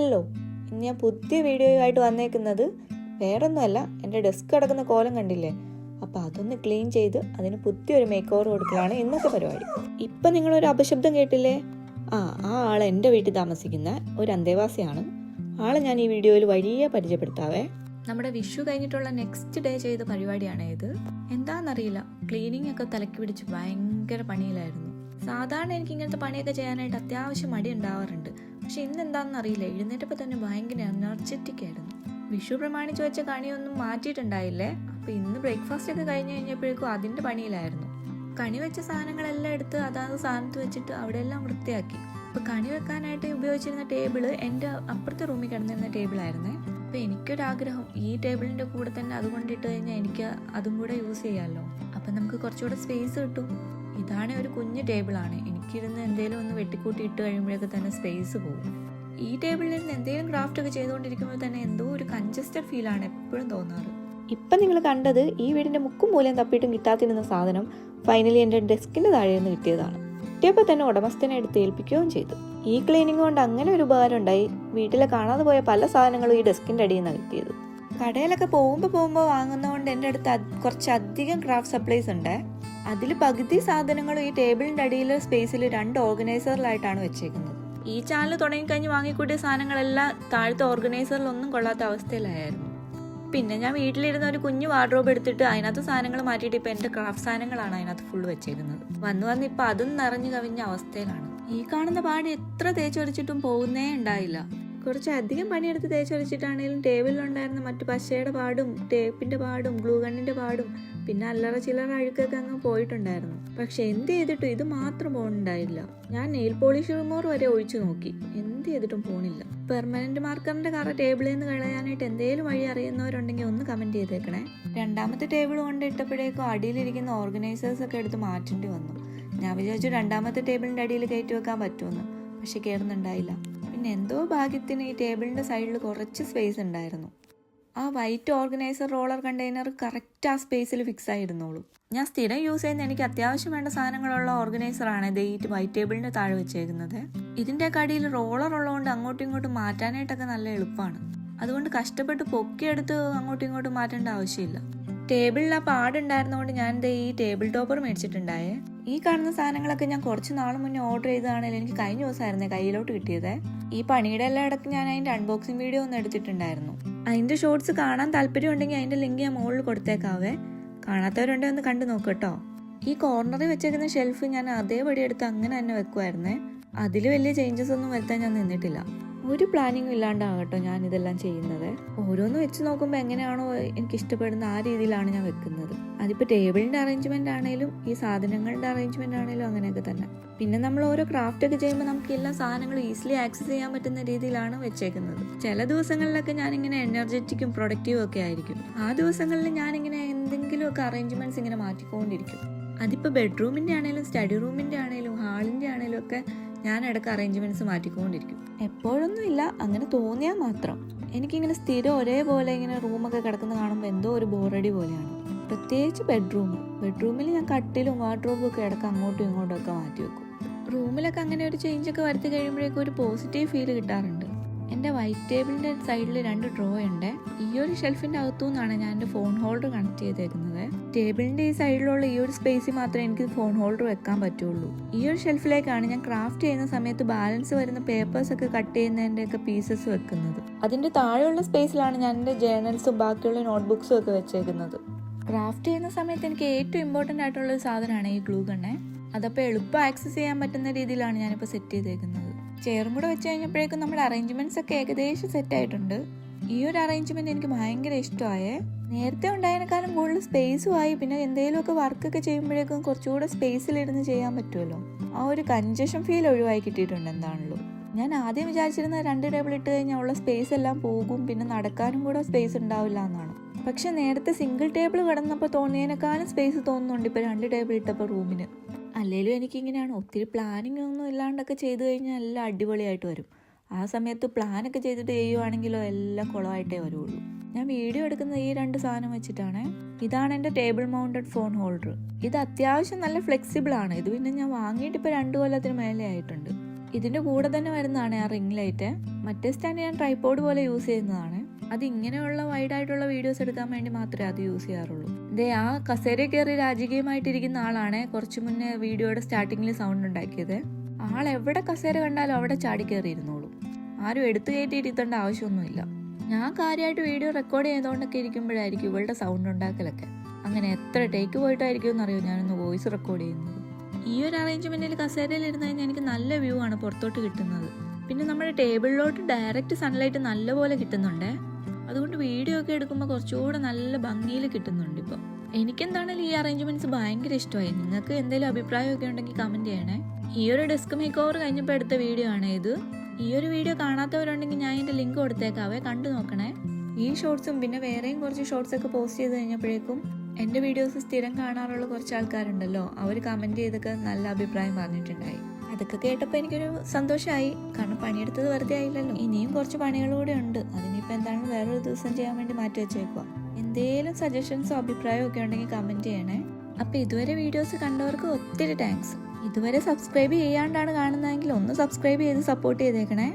Hello ഇന്ന് ഞാൻ പുതിയ വീഡിയോയുമായിട്ട് വന്നേക്കുന്നത് വേറൊന്നുമല്ല എന്റെ ഡെസ്ക് കിടക്കുന്ന കോലം കണ്ടില്ലേ? അപ്പോൾ അതൊന്ന് ക്ലീൻ ചെയ്ത് അതിന് പുതിയൊരു മേക്ക് ഓവർ കൊടുക്കലാണ് ഇന്നത്തെ പരിപാടി. ഇപ്പം നിങ്ങളൊരു അപശബ്ദം കേട്ടില്ലേ? ആ ആ ആൾ എന്റെ വീട്ടിൽ താമസിക്കുന്ന ഒരു അന്തേവാസിയാണ്. ആളെ ഞാൻ ഈ വീഡിയോയിൽ വലിയ പരിചയപ്പെടുത്താവേ. നമ്മുടെ വിഷു കഴിഞ്ഞിട്ടുള്ള നെക്സ്റ്റ് ഡേ ചെയ്ത പരിപാടിയാണ് ഇത്. എന്താണെന്നറിയില്ല. ക്ലീനിങ് ഒക്കെ തലക്കി പിടിച്ച് ഭയങ്കര പണിയിലായിരുന്നു. സാധാരണ എനിക്ക് ഇങ്ങനത്തെ പണിയൊക്കെ ചെയ്യാനായിട്ട് അത്യാവശ്യം മടി ഉണ്ടാവാറുണ്ട്. പക്ഷെ ഇന്ന് എന്താണെന്ന് അറിയില്ല എഴുന്നേറ്റപ്പോൾ തന്നെ ഭയങ്കര എനർജറ്റിക് ആയിരുന്നു. വിഷു പ്രമാണിച്ച് വെച്ച കണിയൊന്നും മാറ്റിയിട്ടുണ്ടായില്ലേ? അപ്പോൾ ഇന്ന് ബ്രേക്ക്ഫാസ്റ്റ് ഒക്കെ കഴിഞ്ഞ് കഴിഞ്ഞപ്പോഴേക്കും അതിന്റെ പണിയിലായിരുന്നു. കണി വെച്ച സാധനങ്ങളെല്ലാം എടുത്ത് അതാത് സ്ഥാനത്ത് വെച്ചിട്ട് അവിടെയെല്ലാം വൃത്തിയാക്കി. അപ്പോൾ കണി വെക്കാനായിട്ട് ഉപയോഗിച്ചിരുന്ന ടേബിൾ എന്റെ അപ്പുറത്തെ റൂമിൽ കിടന്നിരുന്ന ടേബിളായിരുന്നേ അപ്പോൾ എനിക്കൊരാഗ്രഹം ഈ ടേബിളിന്റെ കൂടെ തന്നെ അത് കൊണ്ടിട്ട് കഴിഞ്ഞാൽ എനിക്ക് അതും കൂടെ യൂസ് ചെയ്യാമല്ലോ അപ്പം നമുക്ക് കുറച്ചുകൂടെ സ്പേസ് കിട്ടും. ഇതാണ് ഒരു കുഞ്ഞു ടേബിളാണ്. എനിക്കിരുന്ന് എന്തെങ്കിലും ഒന്ന് വെട്ടിക്കൂട്ടി ഇട്ട് കഴിയുമ്പോഴൊക്കെ തന്നെ സ്പേസ് പോകും. ഈ ടേബിളിൽ നിന്ന് എന്തെങ്കിലും ക്രാഫ്റ്റ് ഒക്കെ ചെയ്തുകൊണ്ടിരിക്കുമ്പോൾ തന്നെ എന്തോ ഒരു കൺജസ്റ്റഡ് ഫീലാണ് എപ്പോഴും തോന്നാറ്. ഇപ്പം നിങ്ങൾ കണ്ടത് ഈ വീടിന്റെ മുക്കും മൂലം തപ്പിയിട്ടും കിട്ടാത്തിരുന്ന സാധനം ഫൈനലി എന്റെ ഡെസ്കിന്റെ താഴെ നിന്ന് കിട്ടിയതാണ്. കിട്ടിയപ്പോൾ തന്നെ ഉടമസ്ഥനെ എടുത്ത് ഏൽപ്പിക്കുകയും ചെയ്തു. ഈ ക്ലീനിങ് കൊണ്ട് അങ്ങനെ ഒരു ഉപകാരം ഉണ്ടായി. വീട്ടിലെ കാണാതെ പോയ പല സാധനങ്ങളും ഈ ഡെസ്കിന്റെ അടിയിൽ നിന്നാണ് കിട്ടിയത്. കടയിലൊക്കെ പോകുമ്പോൾ പോകുമ്പോൾ വാങ്ങുന്നതുകൊണ്ട് എന്റെ അടുത്ത് കുറച്ച് അധികം ക്രാഫ്റ്റ് സപ്ലൈസ് ഉണ്ട്. അതിൽ പകുതി സാധനങ്ങളും ഈ ടേബിളിന്റെ അടിയിലെ സ്പേസിൽ രണ്ട് ഓർഗനൈസറിലായിട്ടാണ് വെച്ചേക്കുന്നത്. ഈ ചാനൽ തുടങ്ങിക്കഴിഞ്ഞ് വാങ്ങിക്കൂട്ടിയ സാധനങ്ങളെല്ലാം താഴത്തെ ഓർഗനൈസറിലൊന്നും കൊള്ളാത്ത അവസ്ഥയിലായിരുന്നു. പിന്നെ ഞാൻ വീട്ടിലിരുന്ന ഒരു കുഞ്ഞു വാർഡ്രോബ് എടുത്തിട്ട് അതിനകത്ത് സാധനങ്ങൾ മാറ്റിയിട്ട് ഇപ്പം എന്റെ ക്രാഫ്റ്റ് സാധനങ്ങളാണ് അതിനകത്ത് ഫുൾ വെച്ചേക്കുന്നത്. വന്ന് വന്ന് ഇപ്പം അതും നിറഞ്ഞു കവിഞ്ഞ അവസ്ഥയിലാണ്. ഈ കാണുന്ന പാട് എത്ര തേച്ചൊരച്ചിട്ടും പോകുന്നേ ഉണ്ടായില്ല. കുറച്ച് അധികം പണിയെടുത്ത് തേച്ചൊരച്ചിട്ടാണെങ്കിലും ടേബിളിലുണ്ടായിരുന്ന മറ്റു പശയുടെ പാടും ടേപ്പിന്റെ പാടും ഗ്ലൂ ഗണ്ണിന്റെ പാടും പിന്നെ അല്ലറ ചില്ലറ അഴുക്കൊക്കെ അങ്ങ് പോയിട്ടുണ്ടായിരുന്നു. പക്ഷെ എന്ത് ചെയ്തിട്ടും ഇത് മാത്രം പോകുന്നുണ്ടായില്ല ഞാൻ നെയിൽ പോളിഷ് റിമൂവർ വരെ ഒഴിച്ചു നോക്കി. എന്ത് ചെയ്തിട്ടും പോണില്ല. പെർമനന്റ് മാർക്കറിന്റെ കറ ടേബിളിൽ നിന്ന് കളയാനായിട്ട് എന്തെങ്കിലും വഴി അറിയുന്നവരുണ്ടെങ്കിൽ ഒന്ന് കമന്റ് ചെയ്തേക്കണേ. രണ്ടാമത്തെ ടേബിൾ കൊണ്ട് ഇട്ടപ്പോഴേക്കും അടിയിലിരിക്കുന്ന ഓർഗനൈസേഴ്സ് ഒക്കെ എടുത്ത് മാറ്റേണ്ടി വന്നു. ഞാൻ വിചാരിച്ചു രണ്ടാമത്തെ ടേബിളിന്റെ അടിയിൽ കയറ്റി വെക്കാൻ പറ്റുമെന്ന്. പക്ഷെ കയറുന്നുണ്ടായില്ല പിന്നെ എന്തോ ഭാഗ്യത്തിന് ഈ ടേബിളിന്റെ സൈഡിൽ കുറച്ച് സ്പേസ് ഉണ്ടായിരുന്നു. ആ white organiser roller container correct ആ സ്പേസിൽ ഫിക്സ് ആയിരുന്നോളൂ. ഞാൻ സ്ഥിരം യൂസ് ചെയ്യുന്ന എനിക്ക് അത്യാവശ്യം വേണ്ട സാധനങ്ങളുള്ള ഓർഗനൈസറാണ് ഇത് ഈ വൈറ്റ് ടേബിളിന്റെ താഴെ വെച്ചേക്കുന്നത്. ഇതിന്റെ കടിയിൽ റോളർ ഉള്ളതുകൊണ്ട് അങ്ങോട്ടും ഇങ്ങോട്ടും മാറ്റാനായിട്ടൊക്കെ നല്ല എളുപ്പമാണ് അതുകൊണ്ട് കഷ്ടപ്പെട്ട് പൊക്കിയെടുത്ത് അങ്ങോട്ടും ഇങ്ങോട്ടും മാറ്റേണ്ട ആവശ്യമില്ല. ടേബിളിൽ ആ പാടുണ്ടായിരുന്നതുകൊണ്ട് ഞാൻ ദേ ഈ ടേബിൾ ടോപ്പർ മേടിച്ചിട്ടുണ്ടായേ. ഈ കാണുന്ന സാധനങ്ങളൊക്കെ ഞാൻ കുറച്ച് നാൾ മുന്നേ ഓർഡർ ചെയ്തതാണെങ്കിൽ എനിക്ക് കഴിഞ്ഞ ദിവസമായിരുന്നേ കയ്യിലോട്ട് കിട്ടിയത്. ഈ പണിയുടെ എല്ലാ ഇടയ്ക്ക് ഞാൻ അതിന്റെ അൺബോക്സിംഗ് വീഡിയോ ഒന്ന് എടുത്തിട്ടുണ്ടായിരുന്നു. അതിന്റെ ഷോർട്സ് കാണാൻ താല്പര്യം ഉണ്ടെങ്കിൽ അതിന്റെ ലിങ്ക് ഞാൻ മുകളിൽ കൊടുത്തേക്കാവേ. കാണാത്തവരുണ്ടെങ്കിൽ ഒന്ന് കണ്ടു നോക്ക് കേട്ടോ ഈ കോർണറിൽ വെച്ചേക്കുന്ന ഷെൽഫ് ഞാൻ അതേപടി എടുത്ത് അങ്ങനെ തന്നെ വെക്കുമായിരുന്നേ അതിൽ വലിയ ചേഞ്ചസ് ഒന്നും വരുത്താൻ ഞാൻ നിന്നിട്ടില്ല. ഒരു പ്ലാനിങ്ങും ഇല്ലാണ്ടാകട്ടോ ഞാൻ ഇതെല്ലാം ചെയ്യുന്നത്. ഓരോന്ന് വെച്ച് നോക്കുമ്പോൾ എങ്ങനെയാണോ എനിക്ക് ഇഷ്ടപ്പെടുന്ന ആ രീതിയിലാണ് ഞാൻ വെക്കുന്നത്. അതിപ്പോൾ ടേബിളിന്റെ അറേഞ്ച്മെന്റ് ആണെങ്കിലും ഈ സാധനങ്ങളുടെ അറേഞ്ച്മെന്റ് ആണെങ്കിലും അങ്ങനെയൊക്കെ തന്നെ. പിന്നെ നമ്മൾ ഓരോ ക്രാഫ്റ്റ് ഒക്കെ ചെയ്യുമ്പോൾ നമുക്ക് എല്ലാ സാധനങ്ങളും ഈസിലി ആക്സസ് ചെയ്യാൻ പറ്റുന്ന രീതിയിലാണ് വെച്ചേക്കുന്നത്. ചില ദിവസങ്ങളിലൊക്കെ ഞാൻ ഇങ്ങനെ എനർജറ്റിക്കും പ്രൊഡക്റ്റീവും ഒക്കെ ആയിരിക്കും. ആ ദിവസങ്ങളിൽ ഞാനിങ്ങനെ എന്തെങ്കിലുമൊക്കെ അറേഞ്ച്മെന്റ്സ് ഇങ്ങനെ മാറ്റിക്കൊണ്ടിരിക്കും. അതിപ്പോൾ ബെഡ്റൂമിന്റെ ആണെങ്കിലും സ്റ്റഡി റൂമിന്റെ ആണെങ്കിലും ഹാളിന്റെ ആണെങ്കിലും ഒക്കെ ഞാൻ ഇടയ്ക്ക് അറേഞ്ച്മെന്റ്സ് മാറ്റിക്കൊണ്ടിരിക്കും. എപ്പോഴൊന്നും ഇല്ല അങ്ങനെ തോന്നിയാൽ മാത്രം. എനിക്കിങ്ങനെ സ്ഥിരം ഒരേപോലെ ഇങ്ങനെ റൂമൊക്കെ കിടക്കുന്ന കാണുമ്പോൾ എന്തോ ഒരു ബോറടി പോലെയാണ്. പ്രത്യേകിച്ച് ബെഡ്റൂം. ബെഡ്റൂമിൽ ഞാൻ കട്ടിലും വാർഡ്രോബും ഒക്കെ ഇടയ്ക്ക് അങ്ങോട്ടും ഇങ്ങോട്ടും ഒക്കെ മാറ്റി വെക്കും. റൂമിലൊക്കെ അങ്ങനെ ഒരു ചേഞ്ച് ഒക്കെ വരുത്തി കഴിയുമ്പോഴേക്കും ഒരു പോസിറ്റീവ് ഫീൽ കിട്ടാറുണ്ട്. എന്റെ വൈറ്റ് ടേബിളിന്റെ സൈഡിൽ രണ്ട് ഡ്രോ ഉണ്ട്. ഈ ഒരു ഷെൽഫിന്റെ അകത്തു നിന്നാണ് ഞാൻ എന്റെ ഫോൺ ഹോൾഡർ കണക്ട് ചെയ്തേക്കുന്നത്. ടേബിളിന്റെ ഈ സൈഡിലുള്ള ഈ ഒരു സ്പേസിൽ മാത്രമേ എനിക്ക് ഫോൺ ഹോൾഡർ വെക്കാൻ പറ്റുള്ളൂ. ഈ ഒരു ഷെൽഫിലേക്കാണ് ഞാൻ ക്രാഫ്റ്റ് ചെയ്യുന്ന സമയത്ത് ബാലൻസ് വരുന്ന പേപ്പേഴ്സ് ഒക്കെ കട്ട് ചെയ്യുന്നതിന്റെ ഒക്കെ പീസസ് വെക്കുന്നത്. അതിന്റെ താഴെയുള്ള സ്പേസിലാണ് ഞാൻ എന്റെ ജേർണൽസും ബാക്കിയുള്ള നോട്ട്ബുക്സും ഒക്കെ വെച്ചേക്കുന്നത്. ക്രാഫ്റ്റ് ചെയ്യുന്ന സമയത്ത് എനിക്ക് ഏറ്റവും ഇമ്പോർട്ടന്റ് ആയിട്ടുള്ള ഒരു സാധനമാണ് ഈ ഗ്ലൂ ഗണ്ണെ അതപ്പോൾ എളുപ്പം ആക്സസ് ചെയ്യാൻ പറ്റുന്ന രീതിയിലാണ് ഞാനിപ്പോൾ സെറ്റ് ചെയ്തേക്കുന്നത്. ചെയറും കൂടെ വെച്ച് കഴിഞ്ഞപ്പോഴേക്കും നമ്മുടെ അറേഞ്ച്മെന്റ്സ് ഒക്കെ ഏകദേശം സെറ്റ് ആയിട്ടുണ്ട്. ഈ ഒരു അറേഞ്ച്മെന്റ് എനിക്ക് ഭയങ്കര ഇഷ്ടമായേ. നേരത്തെ ഉണ്ടായതിനേക്കാളും കൂടുതൽ സ്പേസും ആയി. പിന്നെ എന്തെങ്കിലുമൊക്കെ വർക്കൊക്കെ ചെയ്യുമ്പോഴേക്കും കുറച്ചുകൂടെ സ്പേസിലിരുന്ന് ചെയ്യാൻ പറ്റുമല്ലോ. ആ ഒരു കഞ്ചഷൻ ഫീൽ ഒഴിവായി കിട്ടിയിട്ടുണ്ട് എന്താണല്ലോ. ഞാൻ ആദ്യം വിചാരിച്ചിരുന്ന രണ്ട് ടേബിൾ ഇട്ട് കഴിഞ്ഞാൽ ഉള്ള സ്പേസ് എല്ലാം പോകും. പിന്നെ നടക്കാനും കൂടെ സ്പേസ് ഉണ്ടാവില്ല എന്നാണ്. പക്ഷെ നേരത്തെ സിംഗിൾ ടേബിൾ കിടന്നപ്പോൾ തോന്നിയതിനേക്കാളും സ്പേസ് തോന്നുന്നുണ്ട് ഇപ്പോൾ രണ്ട് ടേബിൾ ഇട്ടപ്പോൾ റൂമിന് അല്ലെങ്കിലും എനിക്കിങ്ങനെയാണ്. ഒത്തിരി പ്ലാനിങ് ഒന്നും ഇല്ലാണ്ടൊക്കെ ചെയ്തു കഴിഞ്ഞാൽ എല്ലാം അടിപൊളിയായിട്ട് വരും. ആ സമയത്ത് പ്ലാനൊക്കെ ചെയ്തിട്ട് ചെയ്യുവാണെങ്കിലോ എല്ലാം കുളമായിട്ടേ വരുള്ളൂ. ഞാൻ വീഡിയോ എടുക്കുന്ന ഈ രണ്ട് സാധനം വെച്ചിട്ടാണ് ഇതാണ് എന്റെ ടേബിൾ മൗണ്ടഡ് ഫോൺ ഹോൾഡർ ഇത് അത്യാവശ്യം നല്ല ഫ്ലെക്സിബിൾ ആണ്. ഇത് പിന്നെ ഞാൻ വാങ്ങിയിട്ട് ഇപ്പോൾ രണ്ട് കൊല്ലത്തിന് മേലെ ആയിട്ടുണ്ട്. ഇതിന്റെ കൂടെ തന്നെ വരുന്നതാണ് ആ റിംഗ് ലൈറ്റ് മറ്റേ സ്റ്റാൻഡ് ഞാൻ ട്രൈപോഡ് പോലെ യൂസ് ചെയ്യുന്നതാണ്. അത് ഇങ്ങനെയുള്ള വൈഡ് ആയിട്ടുള്ള വീഡിയോസ് എടുക്കാൻ വേണ്ടി മാത്രമേ അത് യൂസ് ചെയ്യാറുള്ളൂ. ദേ ആ കസേര കയറി രാജകീയമായിട്ടിരിക്കുന്ന ആളാണ് കുറച്ചു മുന്നേ വീഡിയോയുടെ സ്റ്റാർട്ടിങ്ങിൽ സൗണ്ട് ഉണ്ടാക്കിയത്. ആൾ എവിടെ കസേര കണ്ടാലും അവിടെ ചാടി കയറിയിരുന്നോളൂ. ആരും എടുത്തു കയറ്റി ആവശ്യമൊന്നുമില്ല. ഞാൻ കാര്യമായിട്ട് വീഡിയോ റെക്കോർഡ് ചെയ്തുകൊണ്ടൊക്കെ ഇരിക്കുമ്പോഴായിരിക്കും ഇവളുടെ സൗണ്ട് ഉണ്ടാക്കലൊക്കെ. അങ്ങനെ എത്ര ടേക്ക് പോയിട്ടായിരിക്കും എന്നറിയോ ഞാനൊന്ന് വോയിസ് റെക്കോർഡ് ചെയ്യുന്നത്. ഈ ഒരു അറേഞ്ച്മെന്റിൽ കസേരയിൽ ഇരുന്ന് കഴിഞ്ഞാൽ എനിക്ക് നല്ല വ്യൂ ആണ് പുറത്തോട്ട് കിട്ടുന്നത്. പിന്നെ നമ്മുടെ ടേബിളിലോട്ട് ഡയറക്റ്റ് സൺലൈറ്റ് നല്ലപോലെ കിട്ടുന്നുണ്ടേ? അതുകൊണ്ട് വീഡിയോ ഒക്കെ എടുക്കുമ്പോൾ കുറച്ചുകൂടെ നല്ല ഭംഗിയിൽ കിട്ടുന്നുണ്ട് ഇപ്പം. എനിക്കെന്താണെങ്കിലും ഈ അറേഞ്ച്മെന്റ്സ് ഭയങ്കര ഇഷ്ടമായി. നിങ്ങൾക്ക് എന്തെങ്കിലും അഭിപ്രായമൊക്കെ ഉണ്ടെങ്കിൽ കമന്റ് ചെയ്യണേ. ഈ ഒരു ഡെസ്ക് മേക്ക് ഓവർ കഴിഞ്ഞപ്പോൾ എടുത്ത വീഡിയോ ആണ് ഇത്. ഈ ഒരു വീഡിയോ കാണാത്തവരുണ്ടെങ്കിൽ ഞാൻ ഇതിന്റെ ലിങ്ക് കൊടുത്തേക്കാവേ. കണ്ടു നോക്കണേ. ഈ ഷോർട്സും പിന്നെ വേറെയും കുറച്ച് ഷോർട്സ് ഒക്കെ പോസ്റ്റ് ചെയ്ത് കഴിഞ്ഞപ്പോഴേക്കും എന്റെ വീഡിയോസ് സ്ഥിരം കാണാറുള്ള കുറച്ച് ആൾക്കാരുണ്ടല്ലോ. അവർ കമന്റ് ചെയ്തൊക്കെ നല്ല അഭിപ്രായം പറഞ്ഞിട്ടുണ്ടായി. അതൊക്കെ കേട്ടപ്പോൾ എനിക്കൊരു സന്തോഷമായി കാരണം പണിയെടുത്തത് വെറുതെ ആയില്ലല്ലോ. ഇനിയും കുറച്ച് പണികളൂടെ ഉണ്ട്. അതിനിപ്പോൾ എന്താണ് വേറൊരു ദിവസം ചെയ്യാൻ വേണ്ടി മാറ്റി വെച്ചേക്കുക എന്തേലും സജഷൻസോ അഭിപ്രായമോ ഒക്കെ ഉണ്ടെങ്കിൽ കമന്റ് ചെയ്യണേ. അപ്പോൾ ഇതുവരെ വീഡിയോസ് കണ്ടവർക്ക് ഒത്തിരി താങ്ക്സ് ഇതുവരെ സബ്സ്ക്രൈബ് ചെയ്യാണ്ടാണ് കാണുന്നതെങ്കിൽ ഒന്ന് സബ്സ്ക്രൈബ് ചെയ്ത് സപ്പോർട്ട് ചെയ്തേക്കണേ.